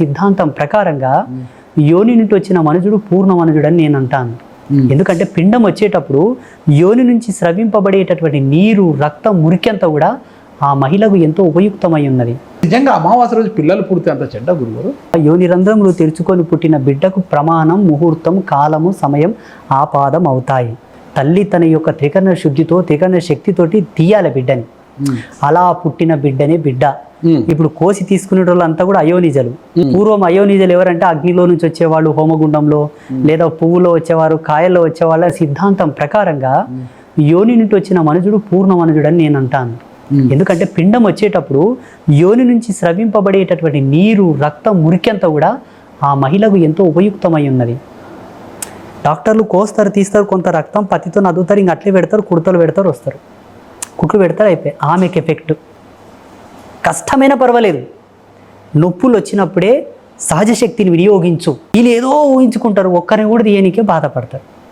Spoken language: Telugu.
సిద్ధాంతం ప్రకారంగా యోని నుండి వచ్చిన మనుజుడు పూర్ణ మనుజుడు అని నేను అంటాను. ఎందుకంటే పిండం వచ్చేటప్పుడు యోని నుంచి స్రవింపబడేటటువంటి నీరు రక్తం మురికంతా కూడా ఆ మహిళకు ఎంతో ఉపయుక్తమై ఉన్నది. నిజంగా అమావాస్య రోజు పిల్లలు పుడితే అంత చెడ్డ గురుగారు యోని రంధ్రములు తెరుచుకొని పుట్టిన బిడ్డకు ప్రమాణం ముహూర్తం కాలము సమయం ఆపాదం అవుతాయి తల్లి తన యొక్క త్రికరణ శుద్ధితో త్రికరణ శక్తితోటి తీయాలి బిడ్డని. అలా పుట్టిన బిడ్డనే బిడ్డ. ఇప్పుడు కోసి తీసుకునే వాళ్ళంతా కూడా అయోనిజలు. పూర్వం అయోనిజలు ఎవరంటే అగ్నిలో నుంచి వచ్చేవాళ్ళు హోమగుండంలో లేదా పువ్వులో వచ్చేవారు కాయల్లో వచ్చేవాళ్ళ సిద్ధాంతం ప్రకారంగా యోని నుండి వచ్చిన మనుజుడు పూర్ణ మనుజుడు అని నేను అంటాను. ఎందుకంటే పిండం వచ్చేటప్పుడు యోని నుంచి స్రవింపబడేటటువంటి నీరు రక్తం మురికంతా కూడా ఆ మహిళకు ఎంతో ఉపయుక్తమై ఉన్నది. డాక్టర్లు కోస్తారు తీస్తారు కొంత రక్తం పత్తితో నదువుతారు ఇంక అట్లే పెడతారు కుడతలు పెడతారు వస్తారు. కుట్లు పెడతారు అయిపోయి ఆమెకి ఎఫెక్ట్. కష్టమైన పర్వాలేదు. నొప్పులు వచ్చినప్పుడే సహజ శక్తిని వినియోగించు. వీళ్ళు ఏదో ఊహించుకుంటారు ఒక్కరిని కూడా తీయనికే బాధపడతారు.